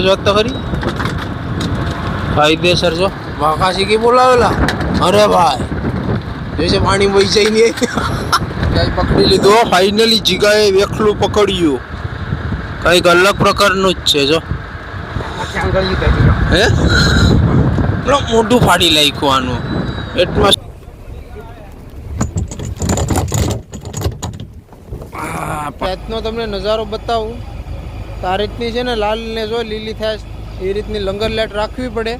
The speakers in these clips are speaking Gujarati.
આપણે જોત તો ખરી. કાયદેસર જો. વાકાસી કી બોલાવેલા? અરે ભાઈ જોઈશે પાણી વહી જાય નહીં કઈ પકડી લીધો? ફાઇનલી જીગાએ વેખલું પકડ્યું. કંઈક અલગ પ્રકારનું જ છે જો. હે? મોઢું ફાડી નાખ્યું આનું. તમને નજારો બતાવું. તો આ રીતની છે ને, લાલને જો લીલી થાય, એ રીતની લંગર લાઈટ રાખવી પડે.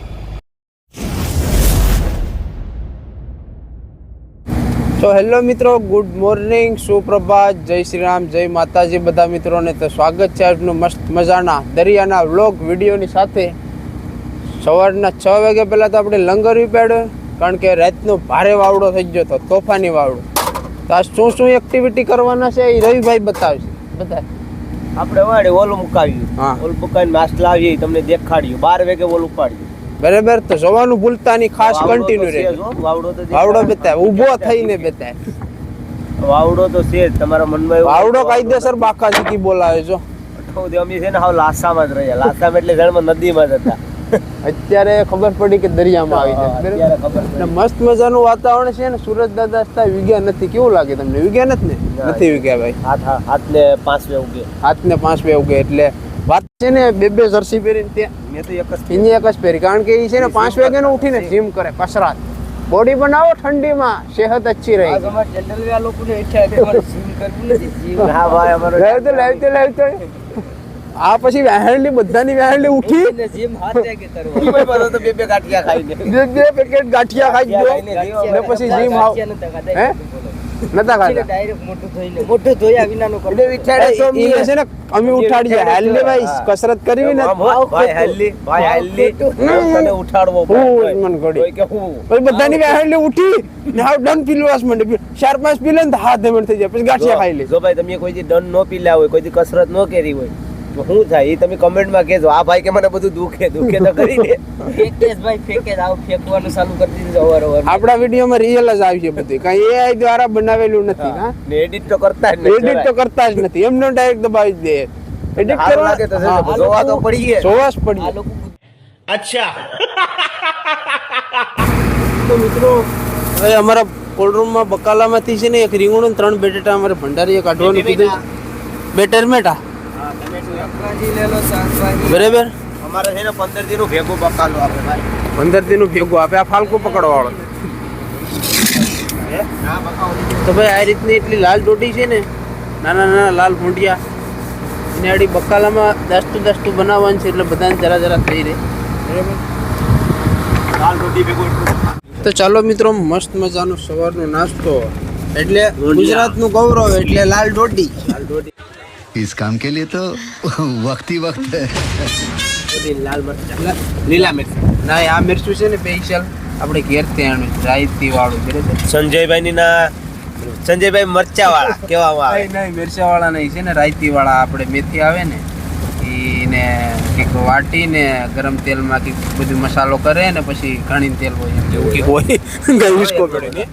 તો હેલો મિત્રો, ગુડ મોર્નિંગ, સુપ્રભાત, જય શ્રી રામ, જય માતાજી બધા મિત્રોને. તો સ્વાગત છે આજનું મસ્ત મજાના દરિયાના વ્લોગ વિડીયોની સાથે. સવારના છ વાગે પહેલાં તો આપણે લંગર ઉપાડ્યો કારણ કે રાતનો ભારે વાવડો થઈ ગયો હતો, તોફાની વાવડો. તો આ શું શું એક્ટિવિટી કરવાના છે એ રવિભાઈ બતાવશે. બધા આપણે વાડે ઓલું મુકાવ્યું. ઓલું મુકાવીને માસ્ક લાવીએ તમને દેખાડ્યું બાર વાગે ઓલું પાડ્યું બરાબર? તો જવાનું ભૂલતા નહીં ખાસ કન્ટિન્યુ છે રહે વાવડો તો. બતાવે ઊભો થઈને બેતા વાવડો તો છે તમારા મનમાં વાવડો કાયદેસર બાકા જીકી બોલાવે છો. થી અમે છે ને હાવ લાસામાં જ રહ્યા. લાસામાં એટલે જળમાં નદીમાં જ હતા. અત્યારે ખબર પડી કે દરિયામાં આવી જાય બરાબર? મસ્ત મજાનું વાતાવરણ છે ને સુરત દાદા હતા વિગ્યા નથી. કેવું લાગે તમને? વિગ્યા નથી ને? નથી વિગ્યા ભાઈ? હાથ હાથ- હાથને પાંચ વે ઉગે. હાથ ને પાંચ બે ઉગે એટલે વાત છે ને બે બે જર્સી પહેરીને ત્યાં. મેં તો એક જ એની એક જ પહેરી. કારણ કે એ છે ને પાંચ વાગે ઉઠીને જીમ કરે કસરત. બોડી બનાવો ઠંડીમાં. સેહત અચ્છી રહે. હા ભાઈ અમારો લાવ તો તો. આ પછી વહેણની બધાની વહેણની ઉઠી. તો બે બે ગાંઠિયા ખાઈને બે બે પેકેટ ગાંઠિયા ખાઈ ગયો. ને પછી જીમ આવ હે? નતા ખાતા એટલે તો એ એ છે ને અમે ઉઠાડી જાય હાલ ભાઈ કસરત કરવી ને. ભાઈ હાલી ભાઈ હાલી તને ઉઠાડવો હું મન ઘડી. કે હું પછી બધાની વહેણની ઉઠી ને હાવ ડન પીલવાસ મંડે. ચાર પાંચ પી લે ને હાથ ધમણ થઈ જાય. પછી ગાંઠિયા ખાઈ લે. જો ભાઈ તમે કોઈ દી દંડ નો પીલા હોય કોઈ દી કસરત નો કરી હોય શું થાય એ તમે કમેન્ટમાં કહેજો. આ ભાઈ કે મને બધું દુખે દુખે તો કરી દે આપણા વિડીયોમાં રિયલ જ આવી છે બધું. કઈ એઆઈ દ્વારા બનાવેલું નથી હા. ને એડિટ તો કરતા જ નથી એડિટ તો કરતા જ નથી. એમનો ડાયરેક્ટ દબાવી દે. એડિટ કરવા લાગે તો જોવા તો પડીએ જોવા જ પડીએ તો મિત્રો હવે અમારા કોલ્ડરૂમમાં બકાલામાંથી છે ને એક રીંગણું ને ત્રણ બેટેટા અમારે ભંડારીએ કાઢવાનું કીધું છે. બે ટરમેટા બરાબર? અમારે છે ને પંદર દિન ભેગું બકાલું આપે ભાઈ. પંદર દિનનું ભેગું આપે? આ ફાલકું પકડવા વાળો? ના. તો ભાઈ આ રીતની એટલી લાલ ડોટી છે ને? નાના નાના લાલ ભૂંડિયા. એને આડી બકાલામાં દસતું દસતું બનાવવાનું છે એટલે બધાને જરા જરા થઈ રહે. બરાબર? લાલ રોટી ભેગું તો ચાલો મિત્રો મસ્ત મજાનો સવારનો નાસ્તો. એટલે ગુજરાતનું ગૌરવ એટલે લાલ ડોટી લાલ રોટી इस काम के लिए तो वक्त ही वक्त है બધી લાલ મરચાં લીલા મિર્ચા ના આ મિરચું છે ને સ્પેશિયલ આપણે ઘેરથી આણું રાયતી વાળું બરાબર સંજયભાઈ ની ના સંજયભાઈ મરચા વાળા કેવામાં આવે નહીં નહીં મિરચા વાળા નહીં છે ને રાયતી વાળા આપણે મેથી આવે ને એને કંઈક વાટીને ગરમ તેલમાં કંઈક બધું મસાલો કરે ને પછી ઘણી તેલ હોય એમ એવું કંઈક હોય ગઈ ઉસકો પડે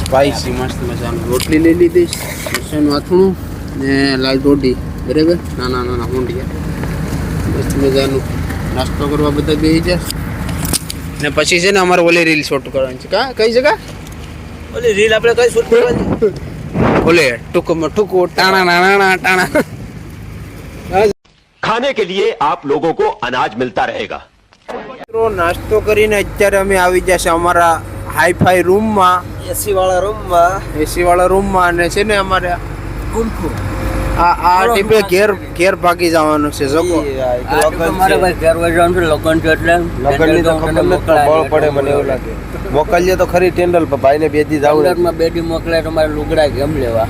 સ્પાઈસી મસ્ત મજાનું રોટલી લઈ લીધી મરચાંનું આથણું ને લાલ ટોટી બરાબર? નાના નાના હોંડિયા. મસ્ત મજાનું નાસ્તો કરવા બધા બે જાય ને પછી છે ને અમારે ઓલી રીલ શોટ કરવાની છે. કા? કઈ જગા ઓલી રીલ આપણે કઈ શૂટ કરવાની ઓલે ટૂંકમાં ટૂંકો ટાણા નાણા ટાણા. ખાને કે લીએ આપ લોકો કો અનાજ મિલતા રહેગા. મિત્રો નાસ્તો કરીને અત્યારે અમે આવી ગયા છે અમારા હાઈ હાઈફાઈ રૂમમાં. એસી વાળા રૂમમાં. એસી વાળા રૂમમાં અને છે ને અમારા કુલકુ આ આ ટીપે ઘેર ઘેર ભાગી જવાનું છે જોકો. મારે ભાઈ ઘર જવાનું છે લગન છે એટલે. લગન તો ખબર નથી બળ પડે મને એવું લાગે. મોકલજે તો ખરી ટેન્ડલ પર ભાઈને બે દી જાવમાં બે દી મોકલે મારે લુગડા કેમ લેવા?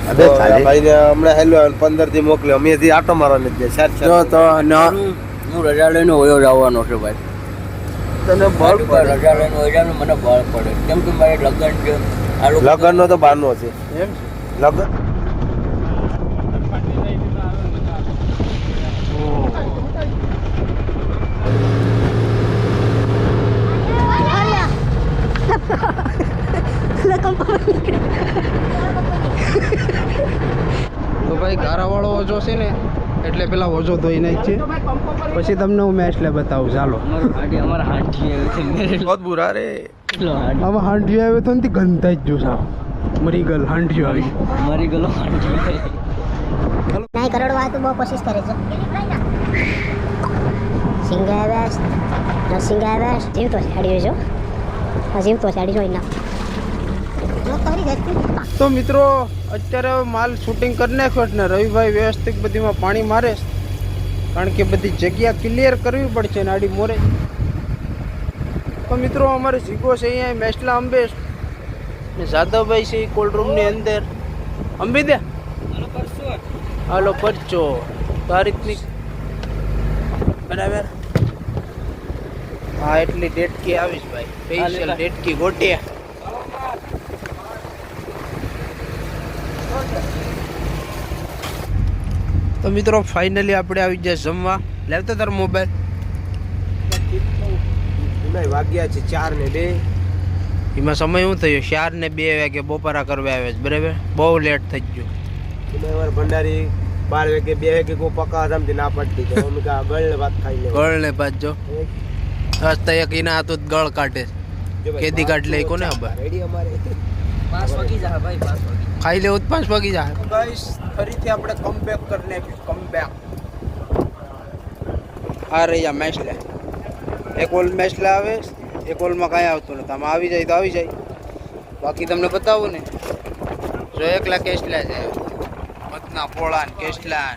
ભાઈને હમણાં હેલો 15 થી મોકલે અમે થી આટો મારવાની નથી જાય ચાર તો ન હું રજા લઈને હોયો જવાનો છે ભાઈ. તને બળ પડે. રજા લઈને હોયો જાવ મને બળ પડે. કેમ કે મારે લગન છે આ લગન નો તો બાનો છે. એમ લગન તો ભાઈ ગારાવાળો ઓજો છે ને એટલે પેલા ઓજો ધોઈ નાખજે. પછી તમને હું મેચ લે બતાવું ચાલો. બહુ બુરા રે. કેટલો હાંડી આમાં હાંડી આવે તો નથી ગંધા જ જો સાહેબ મરી ગયેલ હાંડી આવી મરી ગયેલો હાંડી નહીં કરોડ વાય તો બહુ કોશિશ કરે છે. સિંગ આવ્યા નરસિંગ આવ્યા જીવતો છે હાડી જો. હા જીવતો છે હાડી જોઈ ના તો મિત્રો અત્યારે માલ શૂટિંગ કરી નાખ્યો ને રવિભાઈ વ્યવસ્થિત બધીમાં પાણી મારે કારણ કે બધી જગ્યા ક્લિયર કરવી પડશે નાડી મોરે. તો મિત્રો અમારે જીગો છે અહીંયા મેસલા અંબેશ ને જાદવભાઈ છે એ કોલ્ડ રૂમની અંદર. અંબી દે. હાલો પરચો. તો આ રીતની બરાબર. હા એટલી ડેટકી આવીશ ભાઈ. સ્પેશિયલ ડેટકી ગોટિયા તો મિત્રો ફાઇનલી આપણે આવી ગયા જમવા. લેવતો તાર મોબાઈલ વાગ્યા છે ચાર ને બે. એમાં સમય શું થયો? ચાર ને બે વાગે બપોરા કરવા આવે છે બરાબર? બહુ લેટ થઈ ગયું. ભંડારી બાર વાગે બે વાગે કોઈ પકા સમજી ના પડતી. તો અમે કા ગળ વાત ખાઈ લે ગળ ને બસ તો એક એના હાથ ગળ કાઢે. કેદી કાઢ લે કોને ખબર? રેડી અમારે. પાંચ વાગી જા ભાઈ પાંચ વાગી ખાઈ લેવું તો પાંચ વાગી જાય. ગાઈસ ફરીથી આપણે કમબેક કરીને કમબેક આ રહી આ મેચ લે. એક ઓલ મેચ લે આવે એક ઓલમાં કાંઈ આવતું નથી. આમાં આવી જાય તો આવી જાય. બાકી તમને બતાવું ને. જો એકલા કેસલા છે. મતના પોળા ને કેસલા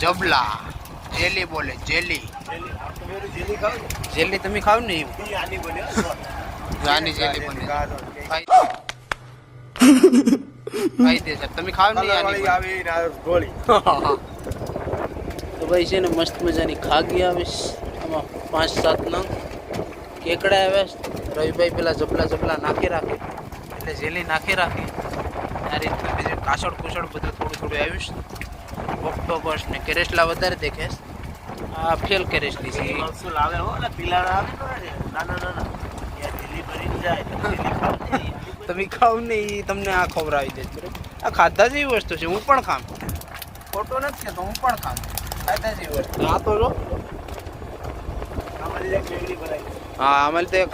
જબલા જેલી બોલે જેલી. જેલી તમે ખાવ ને આની જેલી બને ખાઈ ખાઈ દે તમે ખાવ નહીં આવી ગોળી. તો ભાઈ છે ને મસ્ત મજાની ખાગી આવે છે. આમાં પાંચ સાત નંગ. કેકડા આવે રવિભાઈ પેલા જપલા જપલા નાખી રાખે. એટલે જેલી નાખી રાખે. આ રીતના બીજું કાસળ કુસળ બધું થોડું થોડું આવ્યું છે. ઓક્ટોબસ ને કેરેસલા વધારે દેખે આ ફેલ કેરેસલી છે. શું લાવે હો? ને પીલા આવે નાના નાના. જાય તમે ખાવ ને એ તમને આ ખવડાવી દે જાય આ ખાધા જેવી વસ્તુ છે હું પણ ખામ. ખોટો નથી કહેતો હું પણ ખામ. ખાધા જેવી વસ્તુ. આ તો જો. હા અમારે તો એક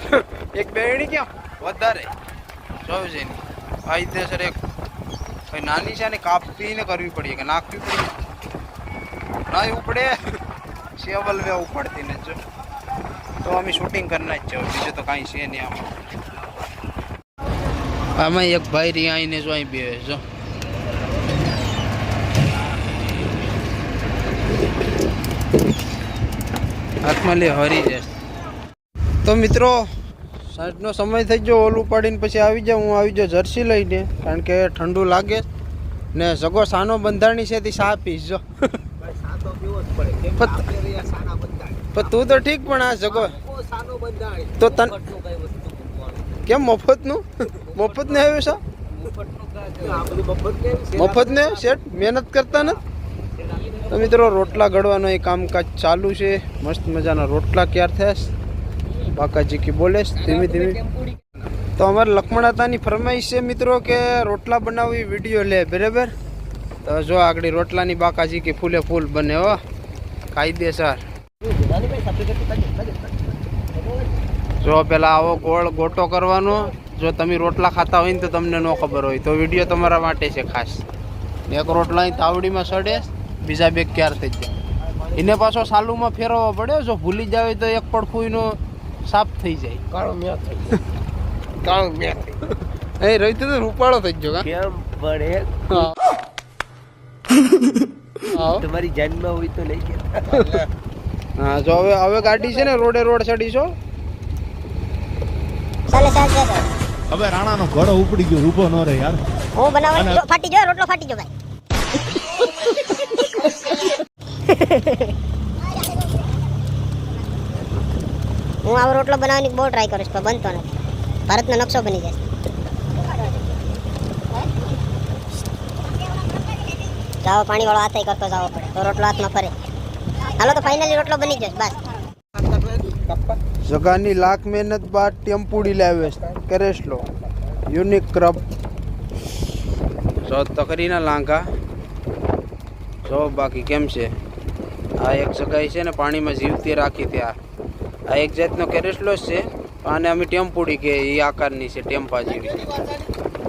એક બેડી કેમ વધારે. સૌજેની સર એક ભાઈ નાની છે ને કાપીને કરવી પડી કે નાખવી પડી ના ઉપડે. સેવલ વે ઉપડતી ને જો. તો અમે શૂટિંગ કરી જ છે બીજું તો કાંઈ છે નહીં આમાં. આમાં એક ભાઈ રી આવીને જો અહીં બે જો. હાથમાં લે હરી જશે તો મિત્રો સાંજનો સમય થઈ ગયો ઓલું પાડીને પછી આવી જાઉં હું આવી જાઉં જર્સી લઈને કારણ કે ઠંડુ લાગે ને સગો સાનો બંધારણી છે તે સા પીશ જો. રહ્યા બંધાણી તું તો ઠીક પણ આ સગો બંધાણી તો તન ફટનું કઈ વસ્તુ મૂકવાનું કેમ, મફતનું? મફત ને આવ્યું સા મફત ને શેઠ, મહેનત કરતા ને તો મિત્રો, રોટલા ઘડવાનો એ કામકાજ ચાલુ છે. મસ્ત મજાના રોટલા ક્યાર થયા બાકાજી કી બોલે ધીમે ધીમે. તો અમારે લક્ષ્મણાતાની ફરમાઈશ છે મિત્રો કે રોટલા બનાવવી વીડિયો લે, બરાબર? તો જો આગળ રોટલાની બાકાજી કે ફૂલે ફૂલ બને હો. કાયદેસર જો પેલા આવો ગોળ ગોટો કરવાનો જો તમે રોટલા ખાતા હોય ને તો તમને ન ખબર હોય. તો વીડિયો તમારા માટે છે ખાસ. એક રોટલા તાવડીમાં સડે બીજા બે ક્યાર થઈ જાય. એને પાછો સાલુમાં ફેરવવો પડે જો ભૂલી જાય તો એક પડખુંનો સાફ થઈ જાય. કાળો મેં કાળો મેં એ રહી તો રૂપાળો થઈ ગયો કેમ પડે? તમારી જાનમાં હોય તો લઈ ગયા. હા જો હવે હવે ગાડી છે ને રોડે રોડ ચડી છો હવે રાણાનો ઘોડો ઉપડી ગયો ઊભો ન રહે યાર. હું બનાવવાની? ફાટી ગયો રોટલો ફાટી ગયો ભાઈ. હું આવો રોટલો બનાવવાની બહુ ટ્રાય કરું છું પણ બનતો નથી. ભારતનો નકશો બની જશે જાઓ પાણી વાળો હાથે કરતો જવો પડે. તો રોટલો હાથમાં ફરે. હાલો તો ફાઇનલી રોટલો બની જશે બસ. જગાની લાખ મહેનત બાદ ટેમ્પુડી લાવે કરેસલો યુનિક ક્રબ. જો તકરીના લાંઘા. જો બાકી કેમ છે? આ એક જગ્યાએ છે ને પાણીમાં જીવતી રાખી ત્યાં. આ એક જાતનો કેરેસલો જ છે. આને અમે ટેમ્પુડી કે એ આકારની છે, ટેમ્પા જેવી.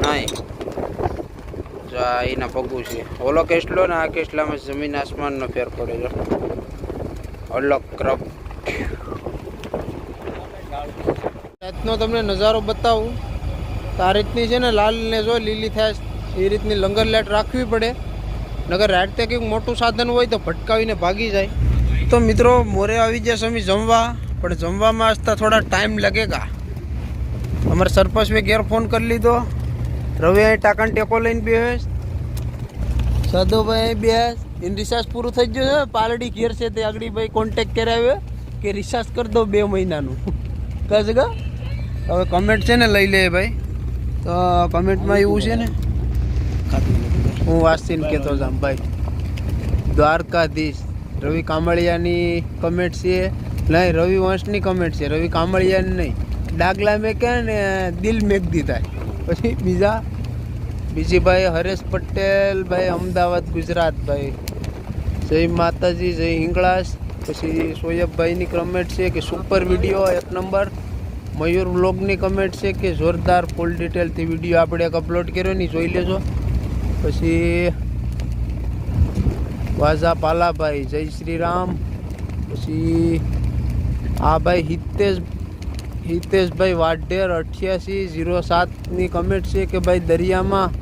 નહીં જો આ એના પગું છે. ઓલો કેસલો ને આ કેસલામાં જમીન આસમાનનો ફેર પડે છે. અલગ ક્રપ રાતનો તમને નજારો બતાવું. તો આ રીતની છે ને લાલને જો લીલી થાય એ રીતની લંગર લાઇટ રાખવી પડે. નગર રાતે કંઈક મોટું સાધન હોય તો ભટકાવીને ભાગી જાય. તો મિત્રો, મોરે આવી જશે અમે જમવા, પણ જમવામાં આજતા થોડા ટાઈમ લાગેગા. અમારે સરપંચ ઘેર ફોન કરી લીધો. રવિ અહીં ટાંકણ ટેકો લઈને બેસ સાધુભાઈ અહીં બેસ એનું રિચાર્જ પૂરું થઈ ગયું છે. પાલડી ઘેર છે તે આગળ ભાઈ કોન્ટેક કરાવ્યો કે રિસાર્જ કરી દો બે મહિનાનું. કહે છે હવે કમેન્ટ છે ને લઈ લે ભાઈ. તો કમેન્ટમાં એવું છે ને? હું વાંચીને કહેતો જામ ભાઈ. દ્વારકાધીશ. રવિ કામળિયાની કમેન્ટ છે. નહીં, રવિ વંશની કમેન્ટ છે. રવિ કામળિયાની નહીં. ડાગલા મેં કહે ને, દિલ મેક દીધા. પછી બીજા, બીજી ભાઈ હરેશ પટેલ, ભાઈ અમદાવાદ, ગુજરાત, ભાઈ. જય માતાજી, જય હિંગળાસ પછી સોયબભાઈની કમેન્ટ છે કે સુપર વીડિયો એક નંબર મયુર વ્લોગની કમેન્ટ છે કે જોરદાર ફૂલ ડિટેલથી વીડિયો આપણે એક અપલોડ કર્યો ને જોઈ લેજો. પછી વાઝા પાલાભાઈ જય શ્રી રામ પછી આ ભાઈ હિતેશ, હિતેશભાઈ વાઢેર, અઠ્યાસી, ઝીરો સાતની કમેન્ટ છે કે ભાઈ દરિયામાં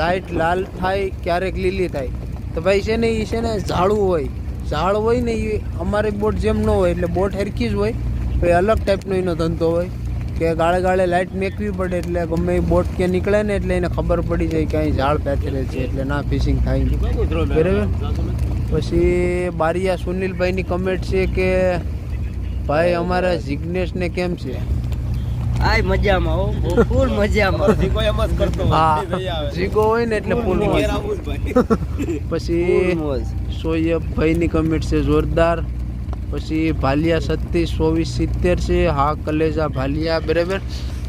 લાઇટ લાલ થાય ક્યારેક લીલી થાય. તો ભાઈ છે ને એ છે ને ઝાડું હોય. ઝાડ હોય ને એ અમારી બોટ જેમ ન હોય એટલે બોટ હરખી જ હોય. તો એ અલગ ટાઈપનો એનો ધંધો હોય કે ગાળે ગાળે લાઇટ મેકવી પડે એટલે ગમે એ બોટ કે નીકળે ને એટલે એને ખબર પડી જાય કે અહીં ઝાડ પેથરે છે એટલે ના ફિશિંગ થાય બરાબર? પછી બારિયા સુનિલભાઈની કમેન્ટ છે કે ભાઈ અમારા જિગ્નેશને કેમ છે? આય મજામાં હો. ફૂલ મજામાં. હા. જીગો હોય ને એટલે ફૂલ પછી સોયબભાઈની કમેન્ટ છે જોરદાર. પછી ભાલિયા સત્તીસ ચોવીસ સિત્તેર છે. હા કલેજા ભાલિયા બરાબર.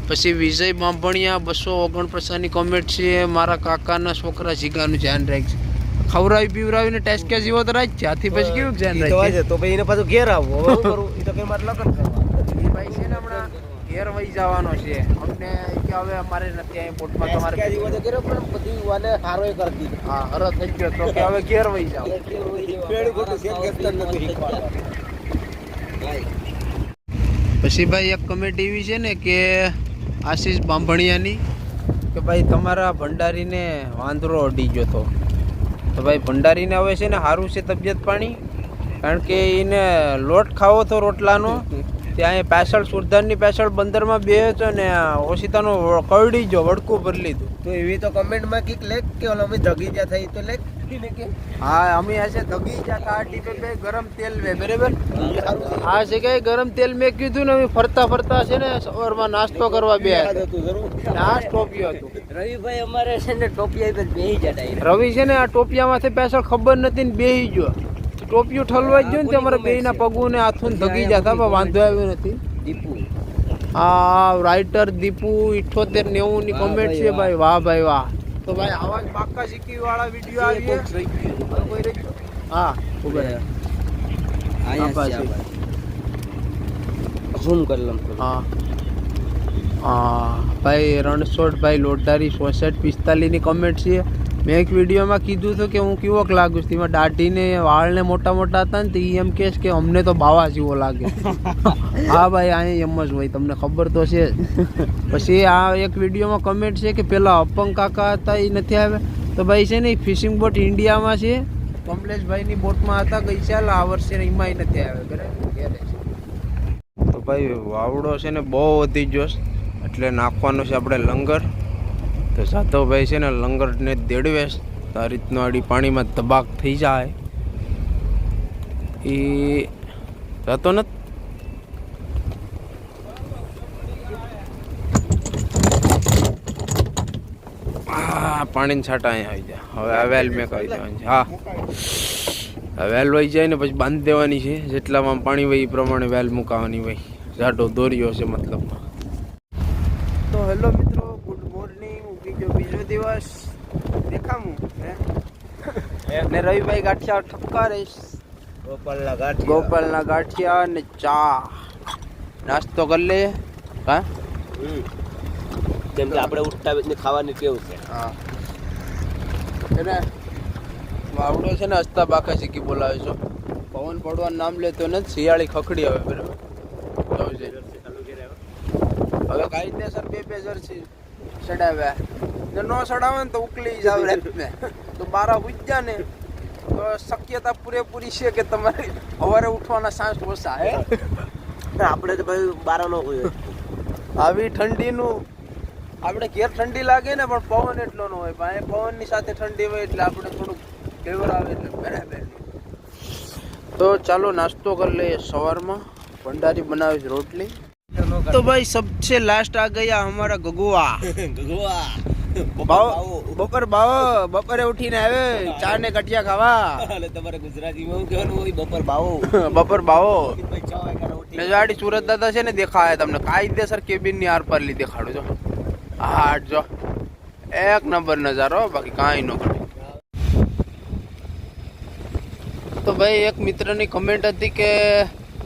પછી વિજય બાંભણિયા બસો ઓગણપચાસની કોમેન્ટ છે. મારા કાકાના છોકરા જીગાનું ધ્યાન રાખજે. ખવડાવી પીવડાવીને ટેસ્ક્યા જીવો તો રાખ. ત્યાંથી પછી કેવું ધ્યાન રાખે તો ભાઈ એને પાછું ઘેર આવો. હવે કરું? એ તો કઈ મારે લગન કરવા. ભાઈ છે ને હમણાં ઘેર વહી જવાનો છે. અમને કે હવે અમારે નથી અહીં બોટમાં તમારે કર્યો પણ બધી વાલે હારો એ કરી હા હરો થઈ ગયો. તો કે હવે ઘેર વહી જાવ પેડ ખોટું શેર કરતા નથી શીખવાડવાનું. પછી ભાઈ એક કમેન્ટ એવી છે ને કે આશીષ બાંભણિયાની, કે ભાઈ તમારા ભંડારીને વાંદરો અડી ગયો તો. તો ભાઈ ભંડારીને હવે છે ને સારું છે તબિયત પાણી, કારણ કે એને લોટ ખાવો તો રોટલાનો, ત્યાં એ પાછળ સુરધાનની પાછળ બંદરમાં બે હતો ને ઓશિતાનો કરડી ગયો વડકું ભરી લીધું. તો એવી તો કમેન્ટમાં કીક લેખ કે ઓલો અમે જગી જ્યાં થઈ તો લેખ? હા અમે આ છે ટીપે ગરમ તેલ વે બરાબર? આ જગ્યાએ ગરમ તેલ મેં કીધું ને અમે ફરતા ફરતા છે ને સવારમાં નાસ્તો કરવા બે હતું. જરૂર હતું. રવિભાઈ અમારે છે ને ટોપિયા પર બેહી જતા રવિ છે ને આ ટોપિયામાંથી પાછળ ખબર નથી ને બેહી ગયો. ટોપિયું ઠલવાઈ ગયું ને તે અમારા બેયના પગું ને હાથું ધગી જતા પણ વાંધો આવ્યો નથી. દીપુ. આ રાઇટર દીપુ ઇઠોતેર નેવું ની કોમેન્ટ છે ભાઈ વાહ ભાઈ વાહ. તો ભાઈ આવા જ પાક્કા શીખી વાળા વીડિયો આવીએ. કોઈ રહી ગયો? હા ઊભા રહ્યા ઝૂમ કરી લઉં હા. હા ભાઈ રણછોડ ભાઈ લોટારી ચોસઠ પિસ્તાલીસની કમેન્ટ છે. મેં એક વિડીયોમાં કીધું હતું કે હું કેવોક લાગુ છું. એમાં દાઢીને વાળને મોટા મોટા હતા ને તો એ એમ કહેશ કે અમને તો બાવા જેવો લાગે. હા ભાઈ અહીં એમ જ હોય તમને ખબર તો છે પછી આ એક વિડીયોમાં કમેન્ટ છે કે પેલા અપંગ કાકા હતા એ નથી આવ્યા? તો ભાઈ છે ને ફિશિંગ બોટ ઇન્ડિયામાં છે. કમલેશભાઈની બોટમાં હતા ગઈ ચાલ આ વર્ષે એમાં નથી આવ્યા બરાબર? ઘેરે છે. તો ભાઈ વાવડો છે ને બહુ વધી ગયો એટલે નાખવાનો છે આપણે લંગર. તો જાધવભાઈ છે ને લંગરને દેડવે. આ રીતનું આડી પાણીમાં તબાક થઈ જાય. એ જતો નથી. પાણીની છાંટા અહીંયા આવી જાય હવે આ વેલ મેં કહી દેવાની હા. વેલ વહી જાય ને પછી બાંધી દેવાની છે. જેટલામાં પાણી વહી પ્રમાણે વેલ મુકાવાની હોય જાડો દોર્યો છે મતલબ તો હેલો મિત્રો ગુડ મોર્નિંગ બીજો બીજો દેખામું ને રવિભાઈ ગાંઠિયા ઠપકારે ગોપાલના ગાંઠિયા. ગોપાલના ગાંઠિયા અને ચા. નાસ્તો કરી લે હા. કેમ કે આપણે ઉઠતા વેચને ખાવાની કેવું છે? હા. એને વાવડો છે ને હસતા બાકા શીખી બોલાવે છો. પવન પડવાનું નામ લેતો ને શિયાળી ખખડી આવે બરાબર? હવે છે રીતે સર બે બે જર્સી ચડાવ્યા ને ન ચડાવે ને તો ઉકલી જાવ રાતને તો બારા ઉજ્યા ને. તો શક્યતા પૂરેપૂરી છે કે તમારે સવારે ઉઠવાના સાંજ ઓછા હે? આપણે તો ભાઈ બારાનો હોય. આવી ઠંડીનું આપણે ઘેર ઠંડી લાગે ને પણ પવન એટલો ન હોય. પણ પવનની સાથે ઠંડી હોય એટલે આપણે થોડુંક ફેવર આવે એટલે બરાબર તો ચાલો નાસ્તો કરી લઈએ સવારમાં. ભંડારી બનાવી રોટલી. તો ભાઈ સબસે લાસ્ટ આ ગયા હમારા ગગુआ બાવો બપોર બાવો બપોરે ઉઠીને આવે ચા ને કટિયા ખાવા. અને તમારે ગુજરાતીમાં શું કહેવાનું હોય? બપોર બાવો. બપોર બાવો. ભાઈ છ વાગ્યાનો ઉઠી ને જો આડી સુરત દાદા છે ને દેખાય તમને. કાયદેસર કેબિનની આર પર લી દેખાડું જો. હાટ જો. એક નંબર નજારો બાકી કાંઈ ન ઘટે તો ભાઈ એક મિત્રની કમેન્ટ હતી કે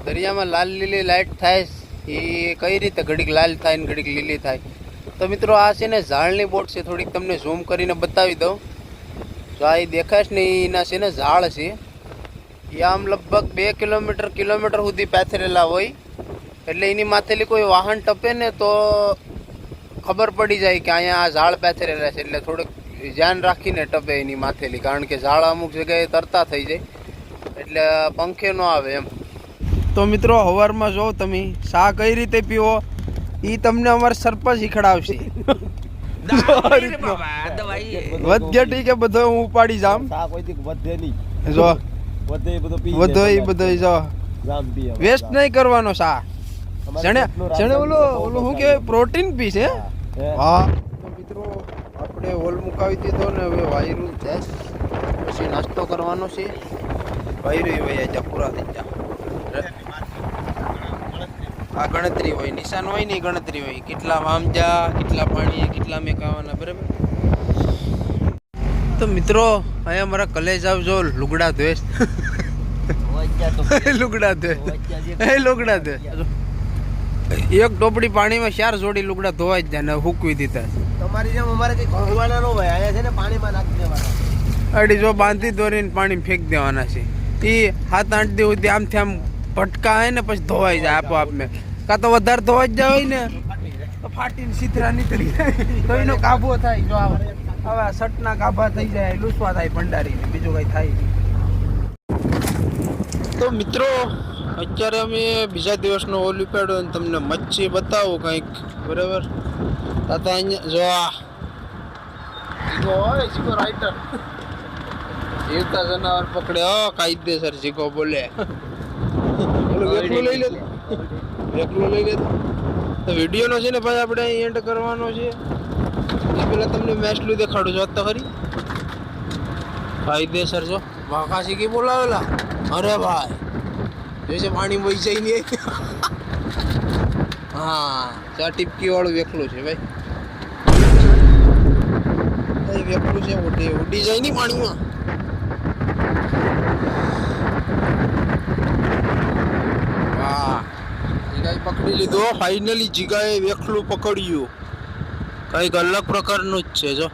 દરિયામાં લાલ લીલી લાઈટ થાય એ કઈ રીતે ઘડીક લાલ થાય ને ઘડીક લીલી થાય? તો મિત્રો આ છે ને ઝાડની બોટ છે, થોડીક તમને ઝૂમ કરીને બતાવી દઉં. જો આ એ દેખાય છે ને એના છે ને ઝાડ છે. એ આમ લગભગ બે કિલોમીટર કિલોમીટર સુધી પાથરેલા હોય. એટલે એની માથેલી કોઈ વાહન ટપે ને તો ખબર પડી જાય કે અહીંયા આ ઝાડ પાથરેલા છે. એટલે થોડુંક ધ્યાન રાખીને ટપે એની માથેલી, કારણ કે ઝાડ અમુક જગ્યાએ તરતા થઈ જાય. એટલે પંખે ન આવે એમ. તો મિત્રો હવારમાં જો તમે શા કઈ રીતે પીવો એ તમને અમારે સરપંચ શીખડાવશે. વધ્યા ઠીક બધો હું ઉપાડી જામ. વધે નહીં. જો વધે એ બધો પી એ બધો જો. વેસ્ટ નહીં કરવાનો શા જણે જણે ઓલો ઓલો શું કહેવાય? પ્રોટીન પી હે? હે? તો મિત્રો આપણે હોલ મુકાવી દીધો ને હવે વાયરું જશ પછી નાસ્તો કરવાનો છે. વાયરુ વયા જા પૂરા થઈ જા. આ ગણતરી હોય નિશાન હોય ને ગણતરી હોય. કેટલા વામજા કેટલા પાણી કેટલા મેં ખાવાના બરાબર? તો મિત્રો અહીંયા મારા કલેજ આવજો લુગડા ધોઈશ લુગડા ધોઈ એ લુગડા ધોઈ એક ટોપડી પાણીમાં ચાર જોડી લુગડા ધોવાઈ જ જાય ને હૂકવી દીધા તમારી જેમ અમારે કઈ ઘોવાના ન હોય અહીંયા છે ને પાણીમાં નાખી દેવાના. અડી જો બાંધી દોરીને પાણી ફેંક દેવાના છે. એ સાત આઠ દિવસ સુધી આમથી આમ ભટકા હોય ને પછી ધોવાઈ જાય આપોઆપ મેં કાં તો વધારે ધોવાઈ જાય ને, તો ફાટીને સીધરા નીકળી જાય. તો એનો કાબો થાય. જો આવા આવા સટના કાબા થઈ જાય, લૂસવા થાય ભંડારીને. બીજું કઈ થાય તો મિત્રો, અત્યારે અમે બીજા દિવસનો ઓલ ઉપાડ્યો અને તમને મચ્છી બતાવું કંઈક. બરાબર? તાતા અહીંયા જો આ. જીગો હોય રાઈટર જીવતા જનાવર પકડે. હો કાયદેસર જીગો બોલે. ઓલું વેકલું લઈ લે વેકલું લઈ લે તો વિડીયોનો છે ને ભાઈ આપણે એન્ડ કરવાનો છે. એ પેલા તમને મેચલું દેખાડું છું. તો ખરી? કાયદેસર છો. વાઘા શીખી બોલાવેલા? અરે ભાઈ. જોઈશે પાણી વહી જાય નહીં. હા ચા ટીપકી વાળું વેકલું છે ભાઈ. વેખલું વેકલું છે ઉડી ઉડી જાય નહીં પાણીમાં વાહ જીગાએ પકડી લીધો. ફાઇનલી જીગાએ વેખલું પકડ્યું. કંઈક અલગ પ્રકારનું જ છે જો.